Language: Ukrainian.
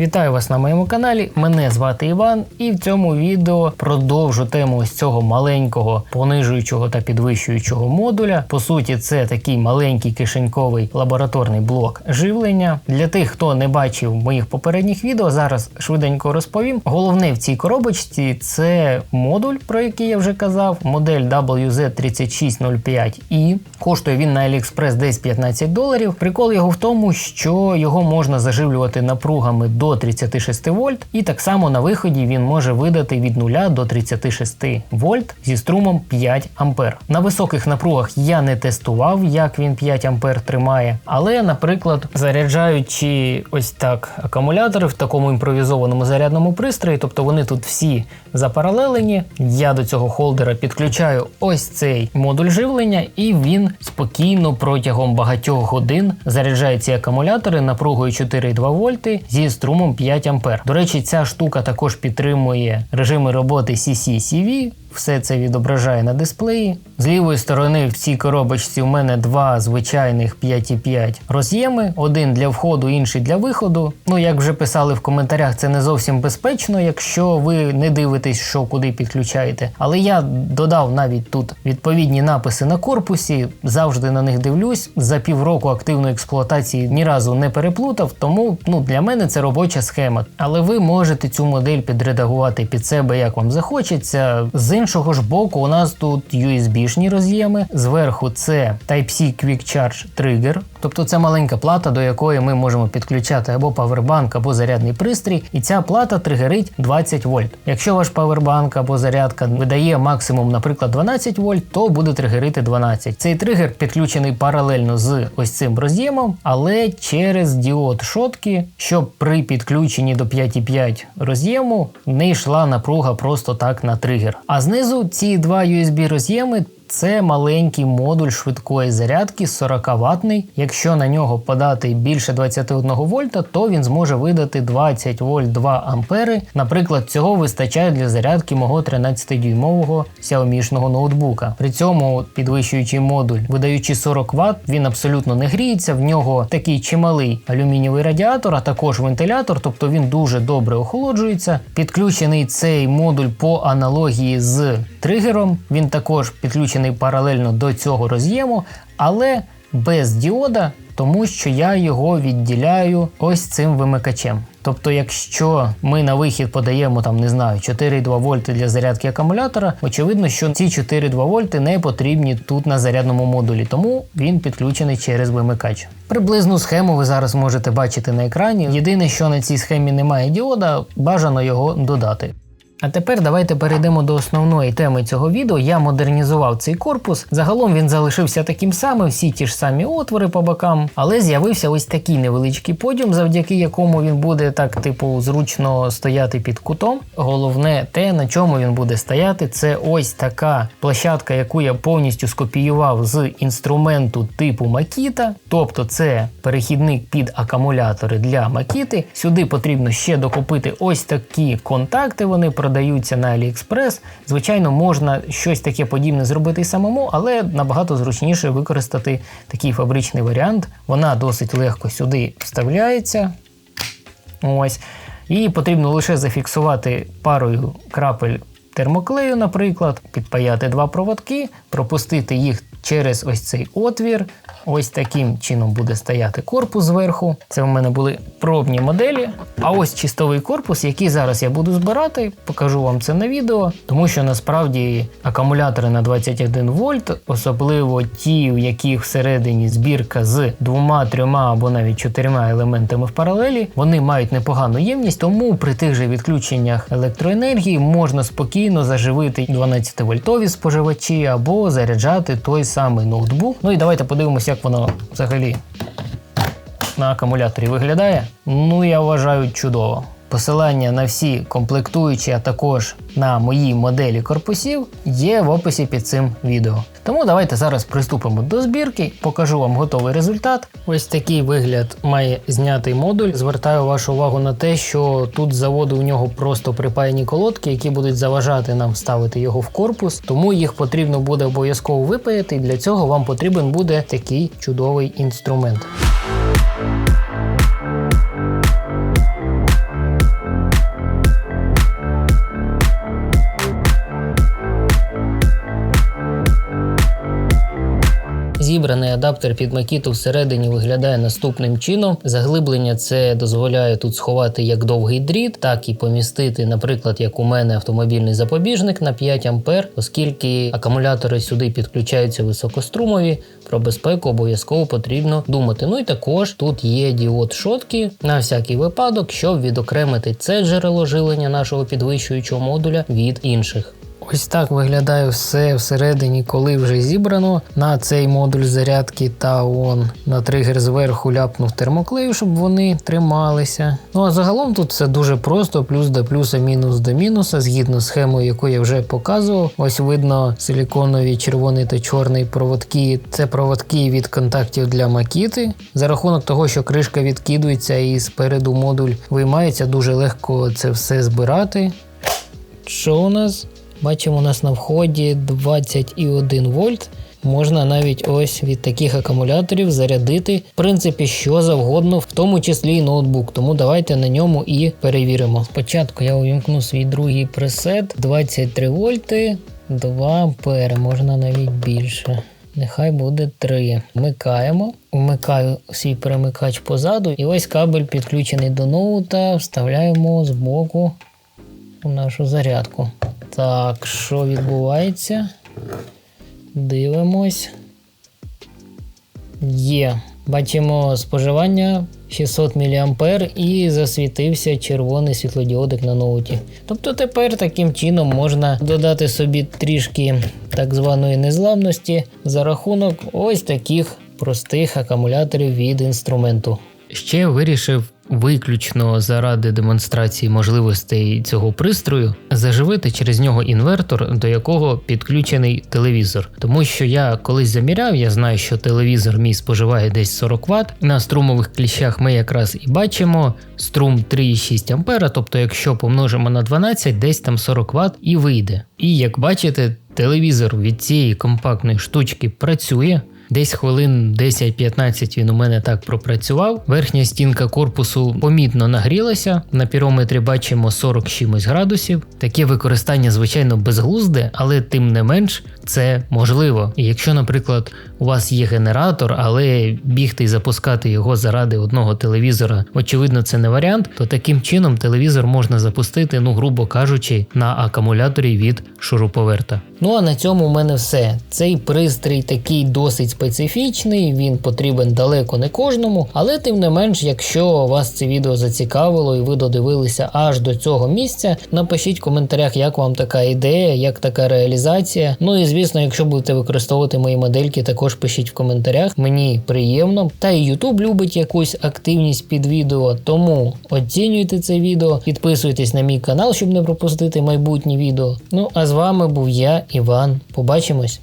Вітаю вас на моєму каналі. Мене звати Іван, і в цьому відео продовжу тему ось цього маленького понижуючого та підвищуючого модуля. По суті, це такий маленький кишеньковий лабораторний блок живлення. Для тих, хто не бачив моїх попередніх відео, зараз швиденько розповім. Головне в цій коробочці це модуль, про який я вже казав, модель WZ3605i. Коштує він на AliExpress десь 15 доларів. Прикол його в тому, що його можна заживлювати напругами до 36 вольт, і так само на виході він може видати від 0 до 36 вольт зі струмом 5 ампер. На високих напругах я не тестував, як він 5 ампер тримає, але, наприклад, заряджаючи ось так акумулятори в такому імпровізованому зарядному пристрої, тобто вони тут всі запаралелені. Я до цього холдера підключаю ось цей модуль живлення, і він спокійно протягом багатьох годин заряджає ці акумулятори напругою 4,2 вольти зі струмом 5 ампер. До речі, ця штука також підтримує режими роботи CC-CV, все це відображає на дисплеї. З лівої сторони в цій коробочці у мене два звичайних 5,5 роз'єми: один для входу, інший для виходу. Ну, як вже писали в коментарях, це не зовсім безпечно, якщо ви не дивитесь, що куди підключаєте. Але я додав навіть тут відповідні написи на корпусі, завжди на них дивлюсь. За півроку активної експлуатації ні разу не переплутав, тому ну, для мене це робоча схема. Але ви можете цю модель підредагувати під себе, як вам захочеться. З іншого ж боку, у нас тут USB-шні роз'єми. Зверху це Type-C Quick Charge Trigger, тобто це маленька плата, до якої ми можемо підключати або павербанк, або зарядний пристрій. І ця плата тригерить 20 вольт. Якщо ваш павербанк або зарядка видає максимум, наприклад, 12 вольт, то буде тригерити 12. Цей тригер підключений паралельно з ось цим роз'ємом, але через діод шотки, щоб при підключенні до 5,5 роз'єму не йшла напруга просто так на тригер. А знизу ці два USB роз'єми. Це маленький модуль швидкої зарядки 40 ватний. Якщо на нього подати більше 21 вольта, то він зможе видати 20 вольт 2 ампери. Наприклад, цього вистачає для зарядки мого 13-дюймового Xiaomi ноутбука. При цьому підвищуючий модуль, видаючи 40 Вт, він абсолютно не гріється. В нього такий чималий алюмінієвий радіатор, а також вентилятор, тобто він дуже добре охолоджується. Підключений цей модуль по аналогії з тригером. Він також підключений паралельно до цього роз'єму, але без діода, тому що я його відділяю ось цим вимикачем. Тобто, якщо ми на вихід подаємо там, не знаю, 4,2 вольти для зарядки акумулятора, очевидно, що ці 4,2 вольти не потрібні тут на зарядному модулі, тому він підключений через вимикач. Приблизну схему ви зараз можете бачити на екрані. Єдине, що на цій схемі немає діода, бажано його додати. А тепер давайте перейдемо до основної теми цього відео. Я модернізував цей корпус. Загалом він залишився таким самим, всі ті ж самі отвори по бокам, але з'явився ось такий невеличкий подіум, завдяки якому він буде так, типу, зручно стояти під кутом. Головне те, на чому він буде стояти, це ось така площадка, яку я повністю скопіював з інструменту типу Makita. Тобто це перехідник під акумулятори для Makita. Сюди потрібно ще докупити ось такі контакти. Вони продаються на AliExpress. Звичайно, можна щось таке подібне зробити і самому, але набагато зручніше використати такий фабричний варіант. Вона досить легко сюди вставляється. Ось. Її потрібно лише зафіксувати парою крапель термоклею, наприклад, підпаяти два проводки, пропустити їх через ось цей отвір. Ось таким чином буде стояти корпус зверху. Це в мене були пробні моделі. А ось чистовий корпус, який зараз я буду збирати, покажу вам це на відео, тому що насправді акумулятори на 21 вольт, особливо ті, у яких всередині збірка з двома, трьома або навіть чотирма елементами в паралелі, вони мають непогану ємність, тому при тих же відключеннях електроенергії можна спокійно заживити 12 вольтові споживачі або заряджати той самий ноутбук. Ну і давайте подивимося, як воно взагалі на акумуляторі виглядає. Ну, я вважаю чудово. Посилання на всі комплектуючі, а також на мої моделі корпусів є в описі під цим відео. Тому давайте зараз приступимо до збірки, покажу вам готовий результат. Ось такий вигляд має знятий модуль. Звертаю вашу увагу на те, що тут з заводу у нього просто припаяні колодки, які будуть заважати нам ставити його в корпус, тому їх потрібно буде обов'язково випаяти, для цього вам потрібен буде такий чудовий інструмент. Зібраний адаптер під Makito всередині виглядає наступним чином. Заглиблення це дозволяє тут сховати як довгий дріт, так і помістити, наприклад, як у мене автомобільний запобіжник на 5 А, оскільки акумулятори сюди підключаються високострумові. Про безпеку обов'язково потрібно думати. Ну і також тут є діод шотки на всякий випадок, щоб відокремити це джерело живлення нашого підвищуючого модуля від інших. Ось так виглядає все всередині, коли вже зібрано. На цей модуль зарядки та он на тригер зверху ляпнув термоклею, щоб вони трималися. Ну а загалом тут все дуже просто: плюс до плюса, мінус до мінуса, згідно з схемою, яку я вже показував. Ось видно силіконові червоний та чорний проводки. Це проводки від контактів для макіти. За рахунок того, що кришка відкидується і спереду модуль виймається, дуже легко це все збирати. Що у нас? Бачимо, у нас на вході 21 вольт. Можна навіть ось від таких акумуляторів зарядити, в принципі, що завгодно, в тому числі і ноутбук. Тому давайте на ньому і перевіримо. Спочатку я увімкну свій другий пресет 23 вольти, 2 ампери, можна навіть більше. Нехай буде 3. Вмикаємо. Вмикаю свій перемикач позаду. І ось кабель підключений до ноута. Вставляємо з боку у нашу зарядку. Так, що відбувається? Дивимось. Є. Бачимо споживання 600 мА і засвітився червоний світлодіодик на ноуті. Тобто тепер таким чином можна додати собі трішки так званої незламності за рахунок ось таких простих акумуляторів від інструменту. Ще вирішив виключно заради демонстрації можливостей цього пристрою заживити через нього інвертор, до якого підключений телевізор. Тому що я колись заміряв, я знаю, що телевізор мій споживає десь 40 Вт. На струмових кліщах ми якраз і бачимо струм 3,6 А, тобто, якщо помножимо на 12, десь там 40 Вт і вийде. І як бачите, телевізор від цієї компактної штучки працює. Десь хвилин 10-15 він у мене так пропрацював. Верхня стінка корпусу помітно нагрілася. На пірометрі бачимо 40 чимось градусів. Таке використання, звичайно, безглузде, але тим не менш це можливо. І якщо, наприклад, у вас є генератор, але бігти і запускати його заради одного телевізора, очевидно, це не варіант, то таким чином телевізор можна запустити, ну грубо кажучи, на акумуляторі від шуруповерта. Ну а на цьому у мене все. Цей пристрій такий досить специфічний, він потрібен далеко не кожному, але тим не менш, якщо вас це відео зацікавило і ви додивилися аж до цього місця, напишіть в коментарях, як вам така ідея, як така реалізація. Ну і звісно, якщо будете використовувати мої модельки, також пишіть в коментарях. Мені приємно. Та і YouTube любить якусь активність під відео, тому оцінюйте це відео, підписуйтесь на мій канал, щоб не пропустити майбутні відео. Ну а з вами був я, Іван. Побачимось!